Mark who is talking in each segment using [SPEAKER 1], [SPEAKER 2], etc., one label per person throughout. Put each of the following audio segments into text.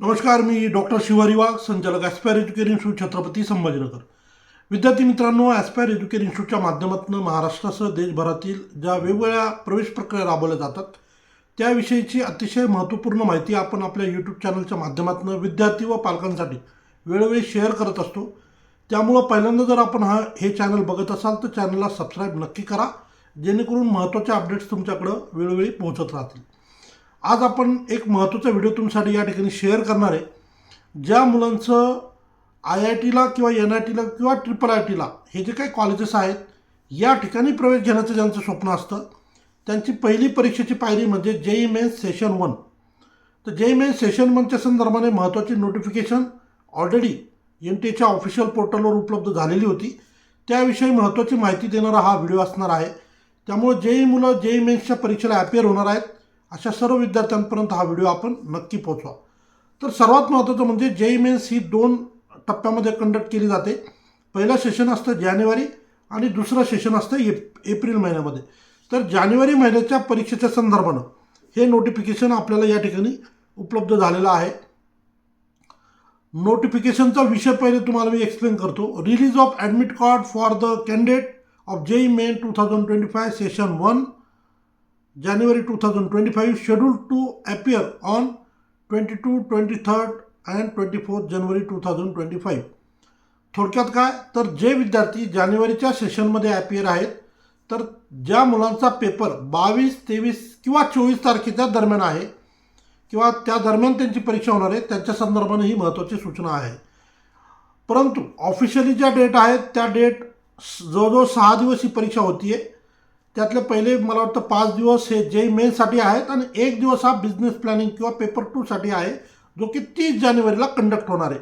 [SPEAKER 1] नमस्कार मी डॉक्टर शिवारी वाघ संचालक aspire education institute Chhatrapati Sambhajinagar. विद्यार्थी मित्रांनो ॲस्पायर एज्युकेशन इन्स्टिट्यूटच्या माध्यमातून महाराष्ट्रासह देशभरातील ज्या वेगवेगळ्या प्रवेश प्रक्रिया राबवल्या जातात त्याविषयीची अतिशय महत्त्वपूर्ण माहिती आपण आपल्या यूट्यूब चॅनलच्या माध्यमातून विद्यार्थी व पालकांसाठी वेळोवेळी शेअर करत असतो. त्यामुळं पहिल्यांदा जर आपण हा हे चॅनल बघत असाल तर चॅनलला सबस्क्राईब नक्की करा जेणेकरून महत्त्वाचे अपडेट्स तुमच्याकडं वेळोवेळी पोहोचत राहतील. आज आपण एक महत्त्वाचा व्हिडिओ तुमच्यासाठी या ठिकाणी शेअर करणार आहे. ज्या मुलांचं आय आय टीला किंवा एन आय टीला किंवा ट्रिपल आय टीला हे जे काही कॉलेजेस आहेत या ठिकाणी प्रवेश घेण्याचं ज्यांचं स्वप्न असतं त्यांची पहिली परीक्षेची पायरी म्हणजे जेई मेन सेशन वन तर जेई मेन सेशन वनच्या संदर्भाने महत्त्वाची नोटिफिकेशन ऑलरेडी एन टी एच्या ऑफिशियल पोर्टलवर उपलब्ध झालेली होती. त्याविषयी महत्त्वाची माहिती देणारा हा व्हिडिओ असणार आहे. त्यामुळे जेई मुलं जेई मेन्सच्या परीक्षेला ॲपियर होणार आहेत अशा सर्व विद्यार्थ्यांपर्यंत हा व्हिडिओ आपण नक्की पोचवा तर सर्वात महत्त्वाचं म्हणजे जेई मेन्स ही दोन टप्प्यामध्ये कंडक्ट केली जाते. पहिलं सेशन असतं जानेवारी आणि दुसरं सेशन असतं एप एप्रिल महिन्यामध्ये. तर जानेवारी महिन्याच्या परीक्षेच्या संदर्भानं हे नोटिफिकेशन आपल्याला या ठिकाणी उपलब्ध झालेलं आहे. नोटिफिकेशनचा विषय पहिले तुम्हाला मी एक्सप्लेन करतो. Release of admit card for the candidate of JEE main two thousand twenty five session one January 2025 scheduled to appear on 22, 23rd and 24th January 2025. थोडक्यात काय? तर जे विद्यार्थी जानेवारीच्या सेशनमध्ये ॲपियर आहेत तर ज्या मुलांचा पेपर बावीस तेवीस किंवा चोवीस तारखेच्या दरम्यान आहे किंवा त्या दरम्यान त्यांची परीक्षा होणार आहे त्यांच्या संदर्भाने ही महत्त्वाची सूचना आहे. परंतु ऑफिशियली ज्या डेट आहेत त्या डेट जवळजवळ सहा दिवस ही परीक्षा होती आहे त्यातले पहिले मला वाटतं पाच दिवस हे जे मेलसाठी आहेत आणि एक दिवस हा बिझनेस प्लॅनिंग किंवा पेपर टूसाठी आहे जो की तीस जानेवारीला कंडक्ट होणार आहे.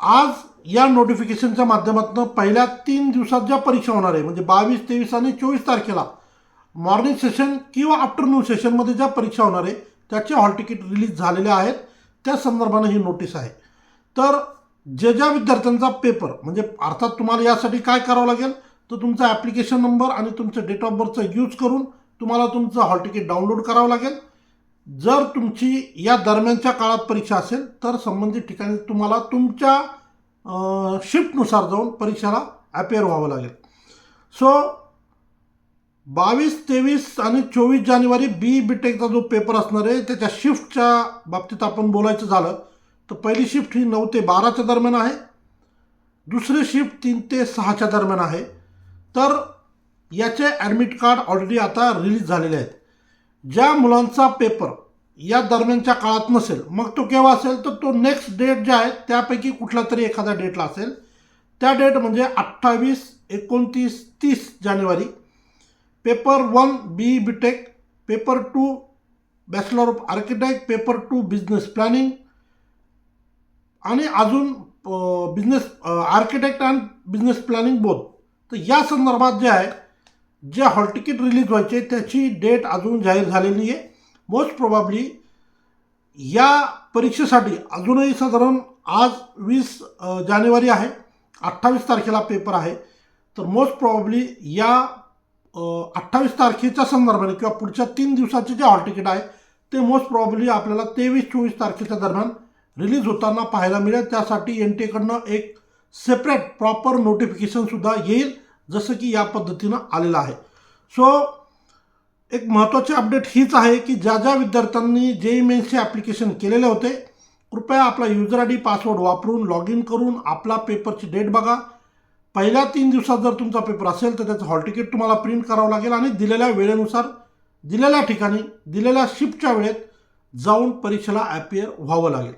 [SPEAKER 1] आज या नोटिफिकेशनच्या माध्यमातून पहिल्या तीन दिवसात ज्या परीक्षा होणार आहे म्हणजे बावीस तेवीस आणि चोवीस तारखेला मॉर्निंग सेशन किंवा आफ्टरनून सेशनमध्ये ज्या परीक्षा होणार आहे त्याचे हॉल तिकीट रिलीज झालेले आहेत. त्या संदर्भानं ही नोटीस आहे. तर जे ज्या विद्यार्थ्यांचा पेपर म्हणजे अर्थात तुम्हाला यासाठी काय करावं लागेल? तर तुमचा ॲप्लिकेशन नंबर आणि तुमचं डेट ऑफ बर्थचा यूज करून तुम्हाला तुमचं हॉल तिकीट डाउनलोड करावं लागेल. जर तुमची या दरम्यानच्या काळात परीक्षा असेल तर संबंधित ठिकाणी तुम्हाला तुमच्या शिफ्टनुसार जाऊन परीक्षेला अपेअर व्हावं लागेल. सो बावीस तेवीस आणि चोवीस जानेवारी बी बी टेकचा जो पेपर असणार आहे त्याच्या शिफ्टच्या बाबतीत आपण बोलायचं झालं तर पहिली शिफ्ट ही नऊ ते बाराच्या दरम्यान आहे. दुसरी शिफ्ट तीन ते सहाच्या दरम्यान आहे. तर याचे ॲडमिट कार्ड ऑलरेडी आता रिलीज झालेले आहेत. ज्या मुलांचा पेपर या दरम्यानच्या काळात नसेल मग तो केव्हा असेल? तर तो नेक्स्ट डेट जे आहे त्यापैकी कुठला तरी एखादा डेटला असेल. त्या डेट म्हणजे अठ्ठावीस एकोणतीस तीस जानेवारी. Paper one B B tech paper two bachelor of architect paper two business planning आणि अजून business architect and business planning both तर या संदर्भात जे आहे जे हॉल तिकीट रिलीज व्हायचे त्याची डेट अजून जाहीर झालेली आहे मोस्ट प्रोबॅबली या परीक्षेसाठी अजूनही साधारण आज वीस जानेवारी आहे अठ्ठावीस तारखेला पेपर आहे. तर मोस्ट प्रॉब्ली या अठ्ठावीस तारखेच्या संदर्भाने किंवा पुढच्या तीन दिवसाचे जे हॉल तिकीट आहे ते मोस्ट प्रॉब्ली आपल्याला तेवीस चोवीस तारखेच्या दरम्यान रिलीज होताना पाहायला मिळेल. त्यासाठी एन टी एकडनं एक सेपरेट प्रॉपर नोटिफिकेशनसुद्धा येईल जसं की या पद्धतीनं आलेलं आहे. सो एक महत्त्वाची अपडेट हीच आहे की ज्या ज्या विद्यार्थ्यांनी जे मेन्सचे ॲप्लिकेशन केलेले होते कृपया आपला युजर आय डी पासवर्ड वापरून लॉग इन करून आपला पेपरची डेट बघा. पहिल्या तीन दिवसात जर तुमचा पेपर असेल तर त्याचं हॉल तिकीट तुम्हाला प्रिंट करावं लागेल आणि दिलेल्या वेळेनुसार दिलेल्या ठिकाणी दिलेल्या शिफ्टच्या वेळेत जाऊन परीक्षेला ॲपियर व्हावं लागेल.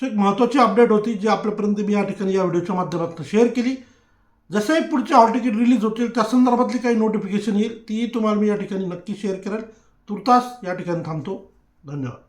[SPEAKER 1] सो एक महत्त्वाची अपडेट होती जी आपल्यापर्यंत मी या ठिकाणी या व्हिडिओच्या माध्यमातून शेअर केली. जसंही पुढचे हॉल तिकीट रिलीज होतील त्या संदर्भातली काही नोटिफिकेशन येईल तीही तुम्हाला मी या ठिकाणी नक्की शेअर करेल. तुर्तास या ठिकाणी थांबतो. धन्यवाद.